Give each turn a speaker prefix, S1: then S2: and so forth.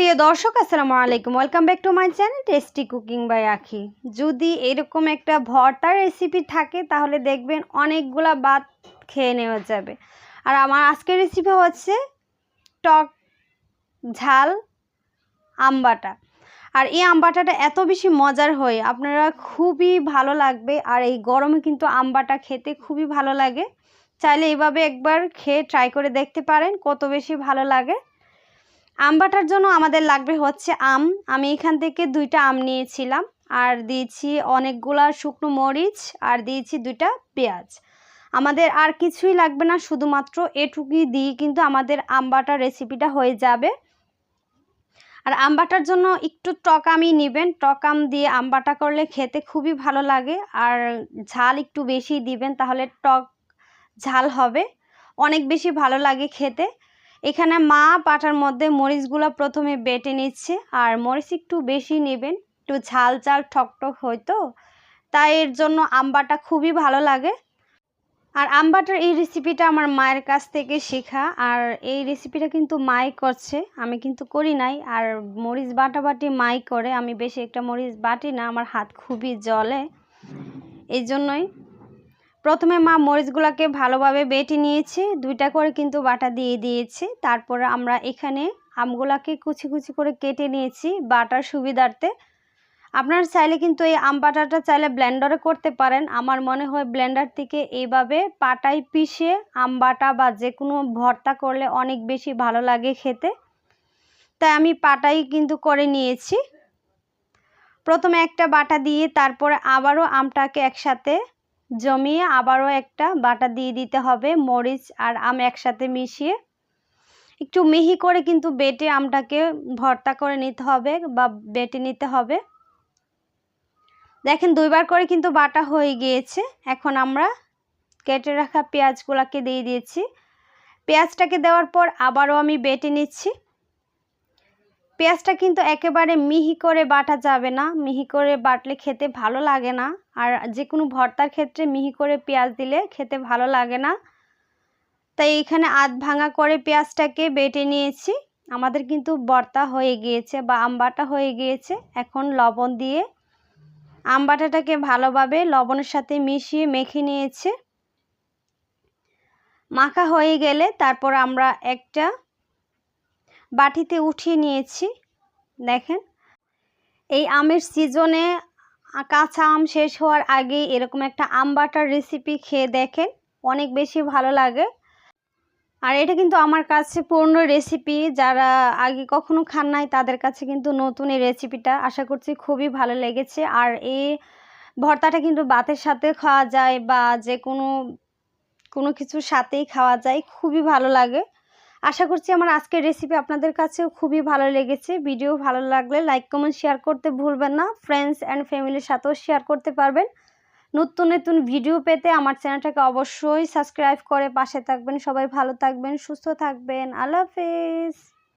S1: প্রিয় দর্শক, আসসালামু আলাইকুম। Welcome back to my channel tasty cooking by Akhi যদি এরকম একটা ভর্তার রেসিপি থাকে, তাহলে দেখবেন অনেকগুলা ভাত খেয়ে নেওয়া যাবে। আর আমার আজকের রেসিপি হচ্ছে টক ঝাল আমবাটা। আর এই আমবাটাটা এত বেশি মজার হয়, আপনারা খুবই ভালো লাগবে। আর এই গরমে কিন্তু আমবাটা খেতে খুবই ভালো লাগে। চাইলে এইভাবে একবার খেয়ে ট্রাই করে দেখতে পারেন, কত বেশি ভালো লাগে। আম বাটার জন্য আমাদের লাগবে হচ্ছে আম। আমি এখান থেকে দুইটা আম নিয়েছিলাম। আর দিয়েছি অনেকগুলা শুকনো মরিচ আর দিয়েছি দুইটা পেঁয়াজ। আমাদের আর কিছুই লাগবে না, শুধুমাত্র এটুকুই দিয়ে কিন্তু আমাদের আম বাটার রেসিপিটা হয়ে যাবে। আর আম বাটার জন্য একটু টক আমই নেবেন। টক আম দিয়ে আম বাটা করলে খেতে খুবই ভালো লাগে। আর ঝাল একটু বেশি দিবেন, তাহলে টক ঝাল হবে। অনেক বেশি ভালো লাগে খেতে। এখানে মা পাটার মধ্যে মরিচগুলো প্রথমে বেটে নিচ্ছে, আর মরিচ একটু বেশি নেবেন, একটু ঝাল ঝাল ঠকঠক হয়তো তাই এর জন্য আম্বাটা খুবই ভালো লাগে। আর আমবাটার এই রেসিপিটা আমার মায়ের কাছ থেকে শেখা, আর এই রেসিপিটা কিন্তু মাই করছে, আমি কিন্তু করি নাই, আর মরিচ বাটাবাটি মাই করে, আমি বেশি একটা মরিচ বাটি না, আমার হাত খুবই জলে এই জন্যই প্রথমে মা মরিচগুলোকে ভালোভাবে বেটে নিয়েছে, দুইটা করে কিন্তু বাটা দিয়ে দিয়েছে। তারপরে আমরা এখানে আমগুলাকে কুচি কুচি করে কেটে নিয়েছি বাটার সুবিধার্থে। আপনার চাইলে কিন্তু এই আম বাটাটা চাইলে ব্লেন্ডারে করতে পারেন। আমার মনে হয় ব্লেন্ডার থেকে এইভাবে পাটায় পিষে আম বাটা বা যে কোনো ভর্তা করলে অনেক বেশি ভালো লাগে খেতে। তাই আমি পাটাই কিন্তু করে নিয়েছি। প্রথমে একটা বাটা দিয়ে তারপরে আবারও আমটাকে একসাথে জমিয়ে আবারও একটা বাটা দিয়ে দিতে হবে, মরিচ আর আম একসাথে মিশিয়ে। একটু মিহি করে কিন্তু বেটে আমটাকে ভর্তা করে নিতে হবে বা বেটে নিতে হবে। দেখেন দুইবার করে কিন্তু বাটা হয়ে গিয়েছে। এখন আমরা কেটে রাখা পেঁয়াজগুলোকে দিয়ে দিয়েছি। পেঁয়াজটাকে দেওয়ার পর আবারও আমি বেটে নিচ্ছি। পেঁয়াজটা কিন্তু একেবারে মিহি করে বাটা যাবে না। মিহি করে বাটলে খেতে ভালো লাগে না। আর যে কোনো ভর্তার ক্ষেত্রে মিহি করে পেঁয়াজ দিলে খেতে ভালো লাগে না। তাই এখানে আধ ভাঙা করে পেঁয়াজটাকে বেটে নিয়েছি। আমাদের কিন্তু বর্তা হয়ে গিয়েছে বা আমবাটা হয়ে গিয়েছে। এখন লবণ দিয়ে আমবাটাটাকে ভালোভাবে লবণের সাথে মিশিয়ে মেখে নিয়েছে। মাখা হয়ে গেলে তারপর আমরা একটা বাটিতে উঠিয়ে নিয়েছি। দেখেন, এই আমের সিজনে কাঁচা আম শেষ হওয়ার আগে এরকম একটা আম বাটার রেসিপি খেয়ে দেখেন, অনেক বেশি ভালো লাগে। আর এটা কিন্তু আমার কাছে পূর্ণ রেসিপি যারা আগে কখনো খান নাই তাদের কাছে কিন্তু নতুন এই রেসিপিটা আশা করছি খুবই ভালো লেগেছে। আর এই ভর্তাটা কিন্তু ভাতের সাথে খাওয়া যায় বা যে কোনো কোনো কিছুর সাথেই খাওয়া যায়, খুবই ভালো লাগে। আশা করছি আমার আজকের রেসিপি আপনাদের কাছেও খুবই ভালো লেগেছে। ভিডিও ভালো লাগলে লাইক কমেন্ট শেয়ার করতে ভুলবেন না। ফ্রেন্ডস অ্যান্ড ফ্যামিলির সাথেও শেয়ার করতে পারবেন। নতুন নতুন ভিডিও পেতে আমার চ্যানেলটাকে অবশ্যই সাবস্ক্রাইব করে পাশে থাকবেন। সবাই ভালো থাকবেন, সুস্থ থাকবেন। আল্লাহ হাফেজ।